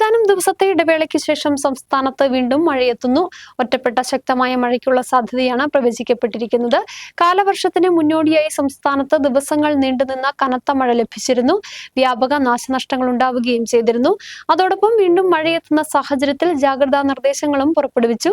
ഏതാനും ദിവസത്തെ ഇടവേളയ്ക്ക് ശേഷം സംസ്ഥാനത്ത് വീണ്ടും മഴയെത്തുന്നു. ഒറ്റപ്പെട്ട ശക്തമായ മഴയ്ക്കുള്ള സാധ്യതയാണ് പ്രവചിക്കപ്പെട്ടിരിക്കുന്നത്. കാലവർഷത്തിന് മുന്നോടിയായി സംസ്ഥാനത്ത് ദിവസങ്ങൾ നീണ്ടുനിന്ന കനത്ത മഴ ലഭിച്ചിരുന്നു. വ്യാപക നാശനഷ്ടങ്ങൾ ഉണ്ടാവുകയും ചെയ്തിരുന്നു. അതോടൊപ്പം വീണ്ടും മഴയെത്തുന്ന സാഹചര്യത്തിൽ ജാഗ്രതാ നിർദ്ദേശങ്ങളും പുറപ്പെടുവിച്ചു.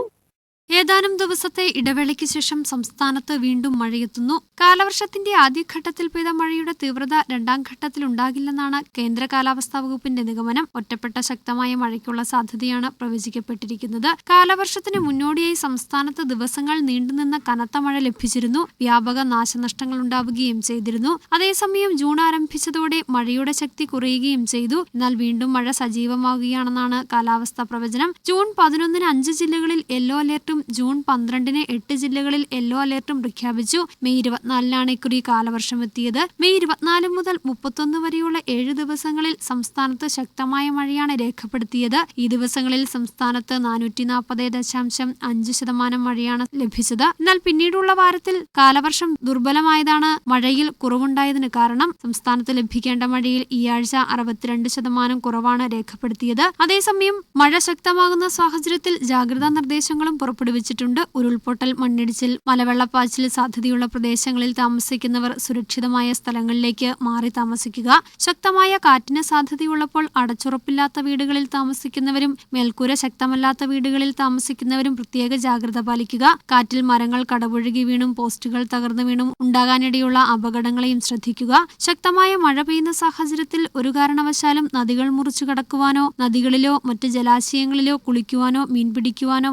ഏതാനും ദിവസത്തെ ഇടവേളയ്ക്ക് ശേഷം സംസ്ഥാനത്ത് വീണ്ടും മഴയെത്തുന്നു. കാലവർഷത്തിന്റെ ആദ്യഘട്ടത്തിൽ പെയ്ത മഴയുടെ തീവ്രത രണ്ടാം ഘട്ടത്തിൽ ഉണ്ടാകില്ലെന്നാണ് കേന്ദ്ര കാലാവസ്ഥാ വകുപ്പിന്റെ നിഗമനം. ഒറ്റപ്പെട്ട ശക്തമായ മഴയ്ക്കുള്ള സാധ്യതയാണ് പ്രവചിക്കപ്പെട്ടിരിക്കുന്നത്. കാലവർഷത്തിന് മുന്നോടിയായി സംസ്ഥാനത്ത് ദിവസങ്ങൾ നീണ്ടുനിന്ന കനത്ത മഴ ലഭിച്ചിരുന്നു. വ്യാപക നാശനഷ്ടങ്ങൾ ഉണ്ടാവുകയും ചെയ്തിരുന്നു. അതേസമയം ജൂൺ ആരംഭിച്ചതോടെ മഴയുടെ ശക്തി കുറയുകയും ചെയ്തു. എന്നാൽ വീണ്ടും മഴ സജീവമാവുകയാണെന്നാണ് കാലാവസ്ഥാ പ്രവചനം. ജൂൺ പതിനൊന്നിന് അഞ്ച് ജില്ലകളിൽ യെല്ലോ അലേർട്ടും ജൂൺ പന്ത്രണ്ടിന് എട്ട് ജില്ലകളിൽ യെല്ലോ അലേർട്ടും പ്രഖ്യാപിച്ചു. മെയ് ഇരുപത്തിനാലിനാണ് ഇക്കുറി കാലവർഷം എത്തിയത്. മെയ് ഇരുപത്തിനാല് മുതൽ മുപ്പത്തൊന്ന് വരെയുള്ള ഏഴ് ദിവസങ്ങളിൽ സംസ്ഥാനത്ത് ശക്തമായ മഴയാണ് രേഖപ്പെടുത്തിയത്. ഈ ദിവസങ്ങളിൽ സംസ്ഥാനത്ത് നാനൂറ്റി നാൽപ്പത് ദശാംശം അഞ്ച് ശതമാനം മഴയാണ് ലഭിച്ചത്. എന്നാൽ പിന്നീടുള്ള വാരത്തിൽ കാലവർഷം ദുർബലമായതാണ് മഴയിൽ കുറവുണ്ടായതിന് കാരണം സംസ്ഥാനത്ത് ലഭിക്കേണ്ട മഴയിൽ ഈ ആഴ്ച അറുപത്തിരണ്ട് ശതമാനം കുറവാണ് രേഖപ്പെടുത്തിയത്. അതേസമയം മഴ ശക്തമാകുന്ന സാഹചര്യത്തിൽ ജാഗ്രതാ നിർദ്ദേശങ്ങളും പുറപ്പെടുവിച്ചിട്ടുണ്ട് ഉരുൾപൊട്ടൽ മണ്ണിടിച്ചിൽ മലവെള്ളപ്പാച്ചിൽ സാധ്യതയുള്ള പ്രദേശങ്ങളിൽ താമസിക്കുന്നവർ സുരക്ഷിതമായ സ്ഥലങ്ങളിലേക്ക് മാറി താമസിക്കുക. ശക്തമായ കാറ്റിന് സാധ്യതയുള്ളപ്പോൾ അടച്ചുറപ്പില്ലാത്ത വീടുകളിൽ താമസിക്കുന്നവരും മേൽക്കൂര ശക്തമല്ലാത്ത വീടുകളിൽ താമസിക്കുന്നവരും പ്രത്യേക ജാഗ്രത പാലിക്കുക. കാറ്റിൽ മരങ്ങൾ കടപുഴകി വീണും പോസ്റ്റുകൾ തകർന്നു വീണും ഉണ്ടാകാനിടയുള്ള അപകടങ്ങളെയും ശ്രദ്ധിക്കുക. ശക്തമായ മഴ പെയ്യുന്ന സാഹചര്യത്തിൽ ഒരു കാരണവശാലും നദികൾ മുറിച്ചു കടക്കുവാനോ നദികളിലോ മറ്റ് ജലാശയങ്ങളിലോ കുളിക്കുവാനോ മീൻ പിടിക്കുവാനോ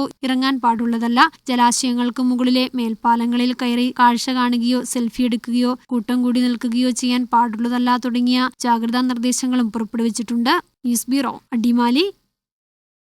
മറ്റാവശ്യങ്ങൾക്കോ ഇറങ്ങാൻ പാടുള്ളതല്ല. ജലാശയങ്ങൾക്ക് മുകളിലെ മേൽപ്പാലങ്ങളിൽ കയറി കാഴ്ച കാണുകയോ സെൽഫി എടുക്കുകയോ കൂട്ടം കൂടി നിൽക്കുകയോ ചെയ്യാൻ പാടുള്ളതല്ല തുടങ്ങിയ ജാഗ്രതാ നിർദ്ദേശങ്ങളും പുറപ്പെടുവിച്ചിട്ടുണ്ട്. News bureau Adimali.